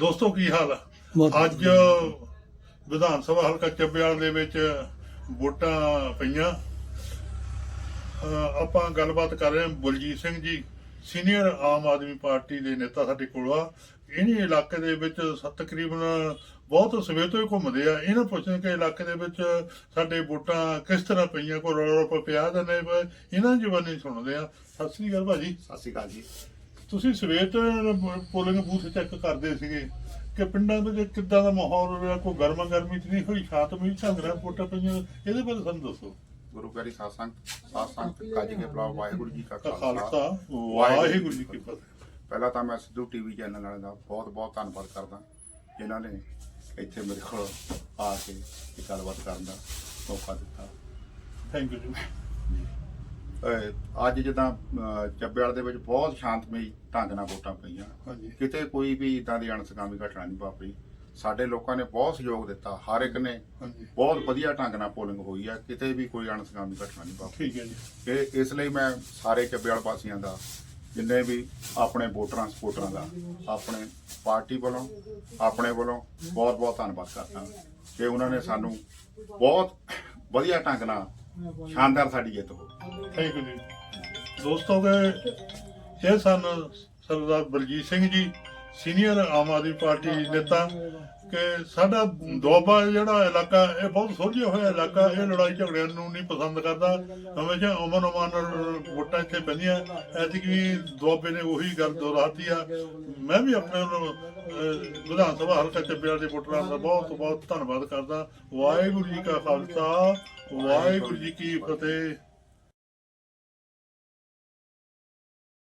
ਦੋਸਤੋ ਕੀ ਹਾਲ ਆ? ਅੱਜ ਵਿਧਾਨ ਸਭਾ ਹਲਕਾ ਚੱਬੇਵਾਲ ਦੇ ਵਿੱਚ ਵੋਟਾਂ ਪਈਆਂ। ਆਪਾਂ ਗੱਲਬਾਤ ਕਰ ਰਹੇ ਹਾਂ ਬਲਜੀਤ ਸਿੰਘ ਜੀ ਸੀਨੀਅਰ ਆਮ ਆਦਮੀ ਪਾਰਟੀ ਦੇ ਨੇਤਾ ਸਾਡੇ ਕੋਲ ਆ। ਇਹਨੇ ਇਲਾਕੇ ਦੇ ਵਿੱਚ ਸ- ਤਕਰੀਬਨ ਬਹੁਤ ਸਵੇਰ ਤੋਂ ਹੀ ਘੁੰਮਦੇ ਆ। ਇਹਨਾਂ ਪੁੱਛਦੇ ਕਿ ਇਲਾਕੇ ਦੇ ਵਿੱਚ ਸਾਡੇ ਵੋਟਾਂ ਕਿਸ ਤਰ੍ਹਾਂ ਪਈਆਂ? ਕੋਈ ਰੌਲਾ ਰੱਪਾ ਪਿਆ ਤਾਂ ਨਹੀਂ? ਪਿਆ ਇਹਨਾਂ ਜਵਾਨੀ ਸੁਣਦੇ ਆ। ਸਤਿ ਸ੍ਰੀ ਅਕਾਲ ਭਾਜੀ। ਸਤਿ ਸ਼੍ਰੀ ਅਕਾਲ ਜੀ। ਤੁਸੀਂ ਸਵੇਰ ਤੋਂ ਪੋਲਿੰਗ ਬੂਥ ਚੈੱਕ ਕਰਦੇ ਸੀਗੇ ਕਿ ਪਿੰਡਾਂ ਵਿੱਚ ਕਿੱਦਾਂ ਦਾ ਮਾਹੌਲ ਰਿਹਾ ਕੋਈ ਗਰਮਾ ਗਰਮੀ ਚ ਨਹੀਂ ਹੋਈ ਸ਼ਾਂਤਮਈ ਝੰਗ ਰਿਹਾ ਵੋਟਾਂ ਪਈਆਂ ਇਹਦੇ ਬਾਰੇ ਸਾਨੂੰ ਦੱਸੋ। ਗੁਰੂ ਪਿਆਰੀ ਸਾਧ ਸੰਗਤ ਸਾਧ ਸੰਗਤ ਕਾਜੀ ਕੇ ਬਲਾਵ ਵਾਹਿਗੁਰੂ ਜੀ ਕਾ ਖਾਲਸਾ। ਵਾਹਿਗੁਰੂ ਜੀ ਕੀ ਫਤਿਹ। ਪਹਿਲਾਂ ਤਾਂ ਮੈਂ ਸਿੱਧੂ ਟੀਵੀ ਚੈਨਲ ਵਾਲਿਆਂ ਦਾ ਬਹੁਤ ਬਹੁਤ ਧੰਨਵਾਦ ਕਰਦਾ ਜਿਨ੍ਹਾਂ ਨੇ ਇੱਥੇ ਮੇਰੇ ਕੋਲ ਆ ਕੇ ਇਹ ਗੱਲਬਾਤ ਕਰਨ ਦਾ ਮੌਕਾ ਦਿੱਤਾ। ਥੈਂਕ ਯੂ ਜੀ। ਅੱਜ ਜਿੱਦਾਂ ਚੱਬੇਵਾਲ ਦੇ ਵਿੱਚ ਬਹੁਤ ਸ਼ਾਂਤਮਈ ਢੰਗ ਨਾਲ ਵੋਟਾਂ ਪਈਆਂ। ਕਿਤੇ ਕੋਈ ਵੀ ਇਦਾਂ ਦੀ ਅਣਸਕਾਮੀ ਘਟਨਾ ਨਹੀਂ ਵਾਪਰੀ। ਸਾਡੇ ਲੋਕਾਂ ਨੇ ਬਹੁਤ ਸਹਿਯੋਗ ਦਿੱਤਾ। ਹਰ ਇੱਕ ਨੇ ਬਹੁਤ ਵਧੀਆ ਢੰਗ ਨਾਲ ਪੋਲਿੰਗ ਹੋਈ ਹੈ ਕਿਤੇ ਵੀ ਕੋਈ ਅਣਸਕਾਮੀ ਘਟਨਾ ਨਹੀਂ ਵਾਪਰੀ। ਠੀਕ ਹੈ ਜੀ। ਇਹ ਇਸ ਲਈ ਮੈਂ ਸਾਰੇ ਚੱਬੇਵਾਲ ਵਾਸੀਆਂ ਦਾ ਜਿੰਨੇ ਵੀ ਆਪਣੇ ਵੋਟਰਾਂ ਸਪੋਰਟਰਾਂ ਦਾ ਆਪਣੇ ਪਾਰਟੀ ਵੱਲੋਂ ਆਪਣੇ ਵੱਲੋਂ ਬਹੁਤ ਬਹੁਤ ਧੰਨਵਾਦ ਕਰਦਾ। ਕਿ ਉਹਨਾਂ ਨੇ ਸਾਨੂੰ ਬਹੁਤ ਵਧੀਆ ਢੰਗ ਨਾਲ ਸ਼ਾਨਦਾਰ ਸਾਡੀ ਜਿੱਤ ਹੋ ਥੈਂਕ ਯੂ ਜੀ। ਦੋਸਤੋ ਕੇ ਇਹ ਸਨ ਸਰਦਾਰ ਬਲਜੀਤ ਸਿੰਘ ਜੀ ਸੀਨੀਅਰ ਆਮ ਆਦਮੀ ਪਾਰਟੀ ਨੇਤਾ ਕਿ ਸਾਡਾ ਦੁਆਬਾ ਜਿਹੜਾ ਇਲਾਕਾ ਇਹ ਬਹੁਤ ਸੋਝਿਆ ਹੋਇਆ ਇਲਾਕਾ ਇਹ ਲੜਾਈ ਝਗੜਿਆਂ ਨੂੰ ਨਹੀਂ ਪਸੰਦ ਕਰਦਾ। ਹਮੇਸ਼ਾ ਅਮਨ ਅਮਾਨ ਨਾਲ ਵੋਟਾਂ ਇੱਥੇ ਪੈਂਦੀਆਂ। ਐਤਕੀ ਵੀ ਦੁਆਬੇ ਨੇ ਉਹੀ ਗੱਲ ਦੁਹਰਾਤੀ ਆ। ਮੈਂ ਵੀ ਆਪਣੇ ਵੱਲੋਂ, ਵਿਧਾਨ ਸਭਾ ਹਲਕਾ ਚੱਬੇਵਾਲ ਦੇ ਵੋਟਰਾਂ ਦਾ ਬਹੁਤ ਬਹੁਤ ਧੰਨਵਾਦ ਕਰਦਾ। ਵਾਹਿਗੁਰੂ ਜੀ ਕਾ ਖਾਲਸਾ ਵਾਹਿਗੁਰੂ ਜੀ ਕੀ ਫਤਿਹ।